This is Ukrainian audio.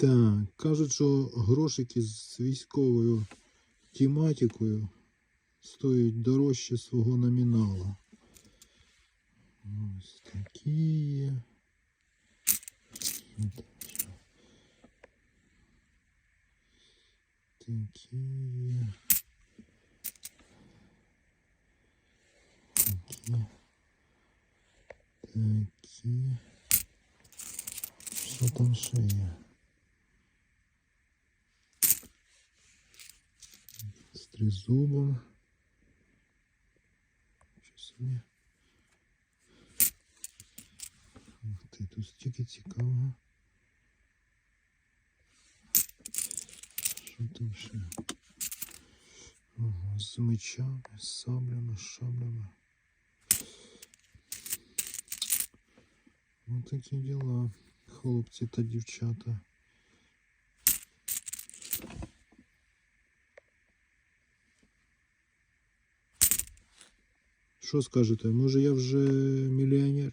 Так, кажуть, що грошики з військовою тематикою стоять дорожче свого номінала. Ось такі. Такі. Такі. Такі. Що там ще є? З тризубом. Що собі? Ух ти, тут стільки цікавого. Що там ще? Ага, з мечами, з саблями, з шаблями. Ось такі діла, хлопці та дівчата. Що скажете, може я вже мільйонер?